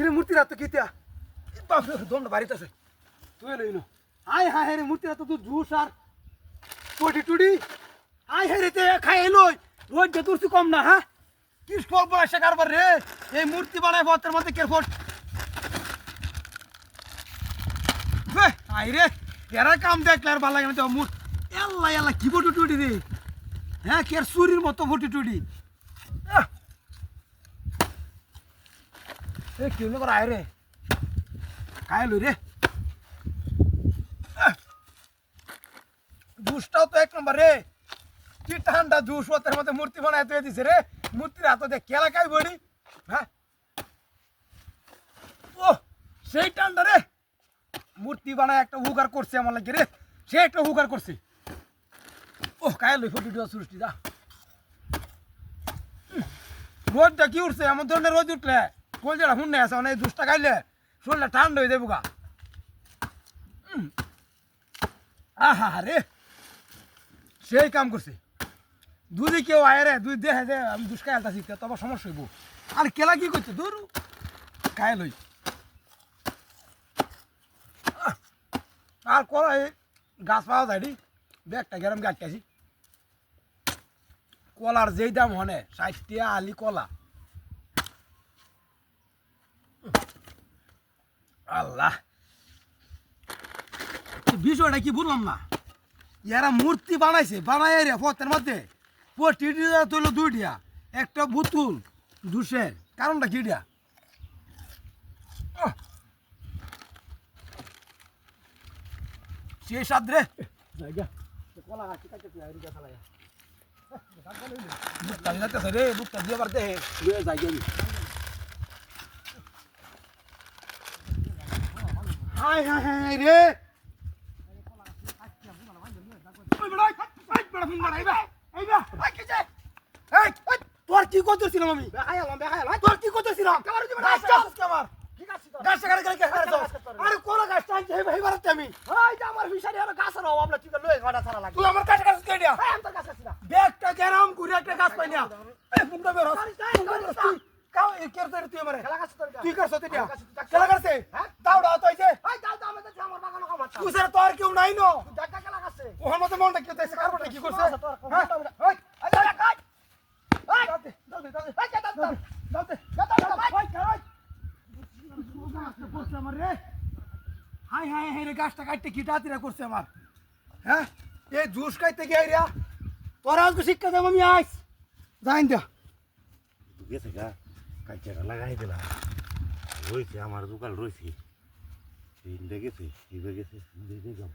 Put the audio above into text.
কিরে মূর্তি রাত কিতিয়া বাপরে দমটা বাড়িতে আছে তুই লই নো। আয়, হায় হায় রে মূর্তি রাত তুই জুস আর টুটি টুটি আয়, হায় রে, তে খাই লই। রোজ যে তুরছি কম না হ্যাঁ? কি সব বয়সে কারবার রে? এই মূর্তি বানায় বতের মধ্যে কে ফোট? আই রে এরা কাম দেখলে আর ভালো লাগে না তো মুখ এল্লা এল্লা, কি ফটো টুটি রে? হ্যাঁ কে চুরির মতো ফটো টুটি এ কি হলো করে? আয় রে। খাই লই রে! জুসটাও তো এক নম্বর রে। কি ঠান্ডা জুস ওদের মধ্যে মূর্তি বানায় তুই দিছে রে। মূর্তির হাতে কেলা খাই বড়ি? হ্যাঁ? ও সেই ঠান্ডা রে। মূর্তি বানায় একটা হুকার করছে আমার লাগে রে। সে একটা হুকার করছে। ও কায় লই ফটো সৃষ্টি উম, রোদটা কি উঠছে? এমন ধরনের রোদ উঠলে। কোল যেটা হুন আছে মানে দুষ্টা খাইলে শরীরটা ঠান্ডা হয়ে যাব গা। আহা রে। সেই কাম করছে। দুধে কেউ আয় রে দুই দেখে যে আমি দুষ্কায় আলতাছি, তো আবার সমস্যা হইব। আর কেলা কি করছে? দূর খায় লই। আর এই গাছ পাওয়া যায় নি। ব্যাগটা গেরাম গাছটাছি কলার যেই দাম হনে, ষাট আলি কলা। আল্লাহ। বিষয়টা কি বললাম না? এরা মূর্তি বানাইছে বানাই রে পথের মধ্যে। টিটি তুইল দুইটিয়া একটা বুতুল দুশের। কারণটা কি দিয়া আহ! সেই সাদ রে। কলা গাছ কাটে লাগা বুকটা দিয়ে পারতে লুয়ে যাই হাই হাই হাই রে। তোর কি করতেছিলাম আমি? তোর কি করতেছিলাম? গাছ গাছ আরে কোলা গাছ টাইম হেই বারতে আমি। ওই যে আমার ফিশারি আর গাছের অভাব না তুই লয়ে ঘাটা ছাড়া লাগে। তুই আমার কাছে কাছে কে দিয়া এই আমার কাছে ছিল ব্যাগটা গেরাম ঘুরে একটা গাছ পাই না। এই বুমটা বের। তুই কাও এ তুই আমারে। খেলা গাছ তোর তুই করছ তুই দিয়া আমার কাছে তুই খেলা করছে হ্যাঁ? দাউড়া তো হইছে এই দাও দাও আমাদের আমার তুই স্যার তোর কেউ নাই নো দেখা খেলা গাছে ওহার মতো মনটা কি হইছে কারবারটা কি করছে হ্যাঁ? ওই এই দাও কাট এই দাও দে, দাও দে, দাও দে। দাও দাও দাও দে। দাও দাও ওই, ওই। করছে আমার রে হাই হাই হাই রে গাছটা কাটতে কি টাতিরা করছে আমার হ্যাঁ এই জুস খাইতে গিয়ে রে তোরা আজকে শিক্ষা দেব আমি আইস যাইন দিয়া গেছে গা কালচারা লাগাই দিলাম রয়েছে আমার দোকান রয়েছে তিনটে গেছে এবার গেছে দেখে যাব